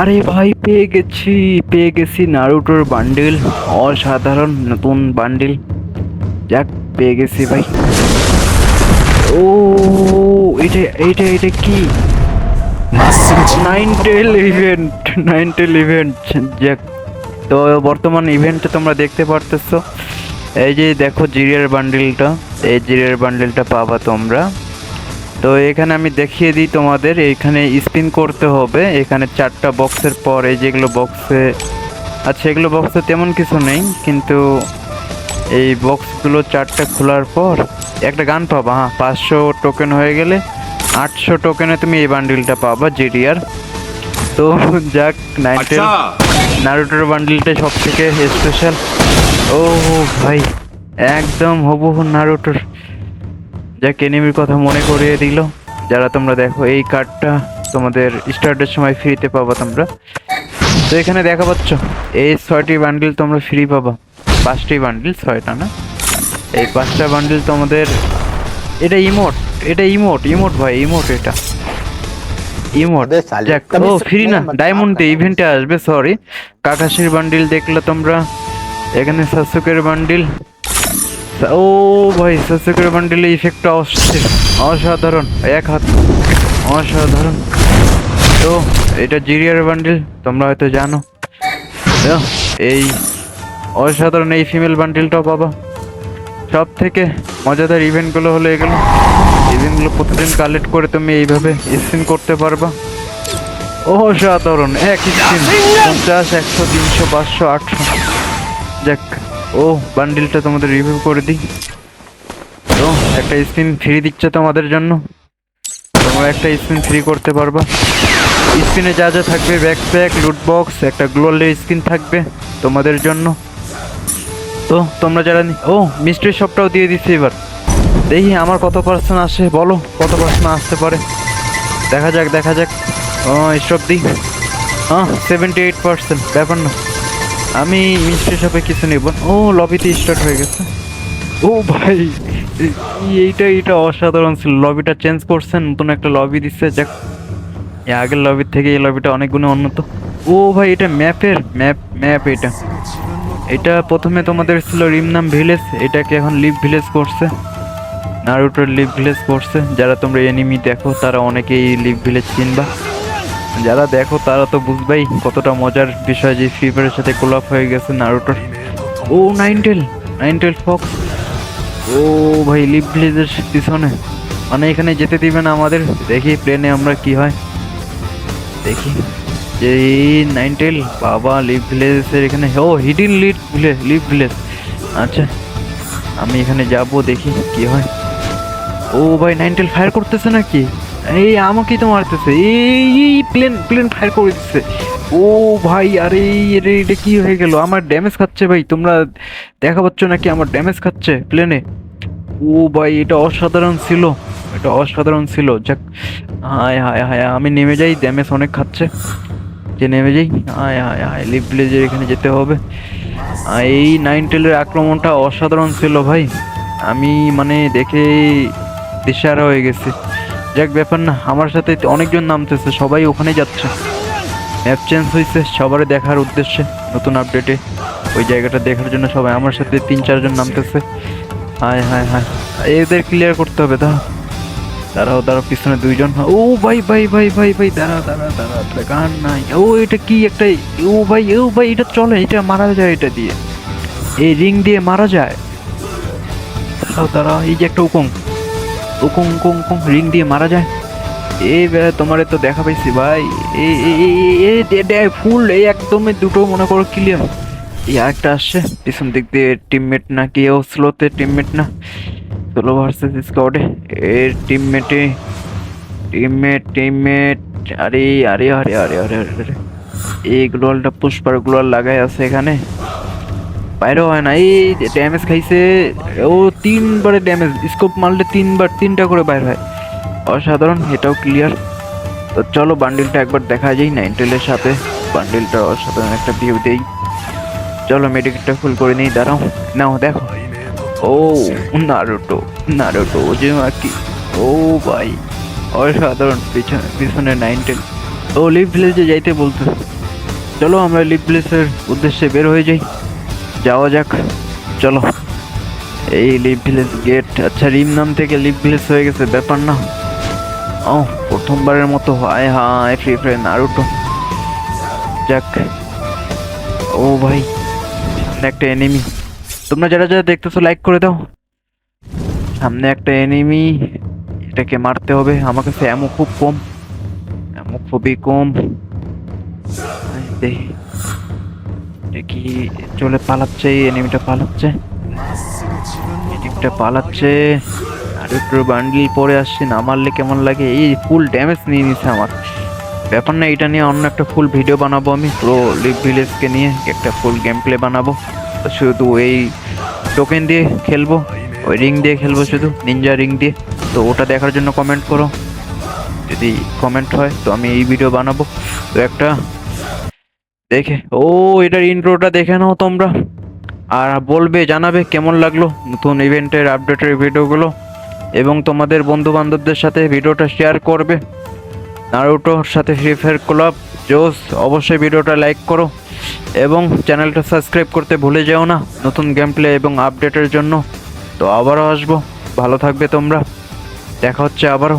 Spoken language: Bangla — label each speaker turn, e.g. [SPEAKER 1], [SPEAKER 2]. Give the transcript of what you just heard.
[SPEAKER 1] আরে ভাই, পেয়ে গেছি পেয়ে গেছি নারুটোর বান্ডিল অসাধারণ নতুন বান্ডিল যাক, পেয়ে গেছি ভাই। ও, এটা এটা এটা কি? নাইনটেল ইভেন্ট নাইনটেল ইভেন্ট যাক। তো বর্তমান ইভেন্টটা তোমরা দেখতে পারতেছো। এই যে দেখো জিরিয়ার বান্ডিলটা এই জিরিয়ার বান্ডিলটা পাবা তোমরা। তো এখানে আমি দেখিয়ে দিই তোমাদের এখানে স্পিন করতে হবে। এখানে চারটা বক্সের পর এই যেগুলো বক্সে আচ্ছা এগুলো বক্সে তেমন কিছু নেই কিন্তু এই বক্সগুলো চারটা খোলার পর একটা গান পাবা হ্যাঁ পাঁচশো টোকেন হয়ে গেলে আটশো টোকেনে তুমি এই বান্ডিলটা পাবা জিডিআর তো যাক নাইনটেল নারুটোর বান্ডিলটা সব থেকে স্পেশাল ও ভাই একদম হবু নারুটোর যা এনিমির কথা মনে করিয়ে দিল। যারা তোমরা দেখো এই কার্ডটা তোমাদের স্টার্টের সময় ফ্রিতে পাবা তোমরা। তো এখানে দেখা পাচ্ছ এই ছয়টি বান্ডিল তোমরা ফ্রি পাবা। পাঁচটি বান্ডিল ছয়টা না? এই পাঁচটা বান্ডিল তোমাদের এটা ইমোট এটা ইমোট ইমোট ভাই ইমোট এটা। ইমোট ফ্রি না ডায়মন্ড ইভেন্টে আসবে সরি কাকাশির বান্ডিল দেখলে তোমরা এখানে সাসুকের বান্ডিল ও ভাই, সাসুকের বান্ডিলে ইফেক্টটা অস্থির, অসাধারণ, এক হাত, অসাধারণ। তো, এটা জিরিয়ার বান্ডিল, তোমরা হয়তো জানো। এই অসাধারণ এই ফিমেল বান্ডিলটাও পাবা। সব থেকে মজাদার ইভেন্টগুলো হলো এগুলো। ইভেন্টগুলো প্রতিদিন কালেক্ট করে তুমি এইভাবে স্পিন করতে পারবা। অসাধারণ, এক স্পিন পঞ্চাশ, একশো, তিনশো, পাঁচশো, আটশো। যাক ও বান্ডিলটা তোমাদের রিভিউ করে দিই। তো, একটা স্পিন ফ্রি দিচ্ছে তোমাদের জন্য। তোমরা একটা স্পিন ফ্রি করতে পারবা। স্পিনে যা যা থাকবে ব্যাকপ্যাক লুট বক্স একটা গ্লোয়ালের স্কিন থাকবে তোমাদের জন্য। তো, তোমরা যারা ও মিস্ট্রি শপটাও দিয়ে দিচ্ছি এবার। দেখি আমার কত পার্সেন্ট আসে, বলো, কত পার্সেন্ট আসতে পারে। দেখা যাক দেখা যাক। ও স্টপ দিই। হ্যাঁ সেভেন্টি এইট পার্সেন্ট ব্যাপার না। আমি মিস্ট্রি শপে কিছু নেব। ও লবিতে স্টার্ট হয়ে গেছে। ও ভাই, এইটা এইটা অসাধারণ ছিল। লবিটা চেঞ্জ করছেন নতুন একটা লবি দিচ্ছে যাক আগের লবির থেকে এই লবিটা অনেক গুণে উন্নত। ও ভাই, এটা ম্যাপের ম্যাপ ম্যাপ এটা। এটা প্রথমে তোমাদের ছিল রিমনাম ভিলেজ এটাকে এখন লিভ ভিলেজ করছে। নারুটোর লিভ ভিলেজ করছে। যারা তোমরা এনিমি দেখো, তারা অনেকেই লিভ ভিলেজ চিনবা। যারা দেখো, তারা তো বুঝবেই কতটা মজার বিষয় যে ফ্রি ফায়ারের সাথে কোলাপ হয়ে গেছে নারুটোর ও নাইনটেল নাইনটেল ফক্স ও ভাই লিভ ভিলেজের পিছনে। মানে এখানে যেতে দিবে না আমাদের। দেখি প্লেনে আমরা কি হয়। দেখি। যে নাইনটেল বাবা লিভ ভিলেজের এখানে। ও hidden leaf village leaf village আচ্ছা আমি এখানে যাব, দেখি কি হয়। ও ভাই নাইনটেল ফায়ার করতেছে নাকি? এই আমাকেই তো মারতেছে। এই প্লেন প্লেন ফায়ার করে দিচ্ছে ও ভাই, আরে এটা কি হয়ে গেল? আমার ড্যামেজ খাচ্ছে ভাই, তোমরা দেখা পাচ্ছ নাকি? আমার ড্যামেজ খাচ্ছে প্লেনে ও ভাই, এটা অসাধারণ ছিল। এটা অসাধারণ ছিল। যাক, হায় হায় হায়, আমি নেমে যাই ড্যামেজ অনেক খাচ্ছে। যে নেমে যাই, হায় হায় হায় লিভ ভিলেজের এখানে যেতে হবে। এই নাইন টেলের আক্রমণটা অসাধারণ ছিল ভাই। আমি মানে দেখে দিশারা হয়ে গেছি। যাক, ব্যাপার না, আমার সাথে অনেকজন নামতেছে, সবাই ওখানে যাচ্ছে। ম্যাপ চেঞ্জ হয়েছে সবারই দেখার উদ্দেশ্যে, নতুন আপডেটে ওই জায়গাটা দেখার জন্য সবাই আমার সাথে তিন, চারজন নামতেছে। হায় হায় হায়, এদের ক্লিয়ার করতে হবে তা দাঁড়াও দাঁড়াও, পিছনে দুইজন ও ভাই ভাই ভাই ভাই ভাই দাঁড়া দাঁড়া দাঁড়া গান নাই। ও, এটা কি একটা, ও ভাই ও ভাই, এটা চলে, এটা মারা যায় এটা দিয়ে। এই রিং দিয়ে মারা যায়। দাঁড়াও দাঁড়াও, এই যে একটা উকং উকং উকং রিং দিয়ে মারা যায়? এই তোমারে তো দেখা পাইছি ভাই। ফুল, এই একদমই দুটো মনে করো ক্লিয়ার এই আরেকটা আসছে, পিছন দিক দিয়ে টিমমেট না কি ও স্লোতে টিমমেট না? স্লো ভার্সেস স্কোয়াডে এর টিমমেটে টিমমেট টিমমেট আরে আরে আরে আরে আরে আরে এই গ্লোয়ালটা পুষ্পার গ্লোয়াল লাগাই আছে এখানে। বাইরে হয় না। এই ড্যামেজ খাইছে, ও তিনবারে ড্যামেজ স্কোপ মারলে তিনবার, তিনটা করে বাইর হয়। অসাধারণ, এটাও ক্লিয়ার তো চলো বান্ডিলটা একবার দেখা যায় নাইনটেলের সাথে। বান্ডিলটা অসাধারণ একটা ভিউ দেই। চলো মেডিকেটটা ফুল করে নিই, দাঁড়াও। নাও, দেখো। ও নারুটো নারুটো যে কি ও ভাই, অসাধারণ, পিছনে পিছনে নাইনটেল ও লিভ ভিলেজে যাইতে বলতো চলো আমরা লিভ ভিলেজের উদ্দেশ্যে বের হয়ে যাই। যাওয়া যাক। চলো। এই লিভ ভিলেজ গেট আচ্ছা রিম নাম থেকে লিভ ভিলেজ হয়ে গেছে, ব্যাপার না। ও, প্রথমবারের মতো। হায় হায় ফ্রি ফায়ার নারুটো। যাক। ও ভাই, একটা এনিমি তোমরা যারা যারা দেখতেছো লাইক করে দাও। সামনে একটা এনিমি এটাকে মারতে হবে। আমার কাছে এমন খুব কম। এমন খুবই কম। দেখি কি চলে পালাচ্ছে এনিমিটা পালাচ্ছে। এনিমিটা পালাচ্ছে। আর একটু বান্ডিল পরে আসছে, না মারলে কেমন লাগে? এই ফুল ড্যামেজ নিয়ে নিছে আমার। ব্যাপার না, এটা নিয়ে অন্য একটা ফুল ভিডিও বানাবো আমি পুরো লিভ ভিলেজকে নিয়ে, একটা ফুল গেম প্লে বানাবো। শুধু এই টোকেন দিয়ে খেলব, ওই রিং দিয়ে খেলব শুধু নিনজা রিং দিয়ে। তো ওটা দেখার জন্য কমেন্ট করো। যদি কমেন্ট হয়, তো আমি এই ভিডিও বানাবো। তো একটা দেখে। ও, এটার ইন্ট্রোটা দেখে নাও তোমরা। আর বলবে, জানাবে কেমন লাগল নতুন ইভেন্টের আপডেটের ভিডিওগুলো এবং তোমাদের বন্ধু বান্ধবদের সাথে ভিডিওটা শেয়ার করবে। নারুটোর সাথে ফ্রি ফায়ার ক্লাব জোস অবশ্যই ভিডিওটা লাইক করো। এবং চ্যানেলটা সাবস্ক্রাইব করতে ভুলে যেও না নতুন গেম প্লে এবং আপডেটের জন্য। তো আবারও আসব। ভালো থাকবে তোমরা। দেখা হচ্ছে আবারও।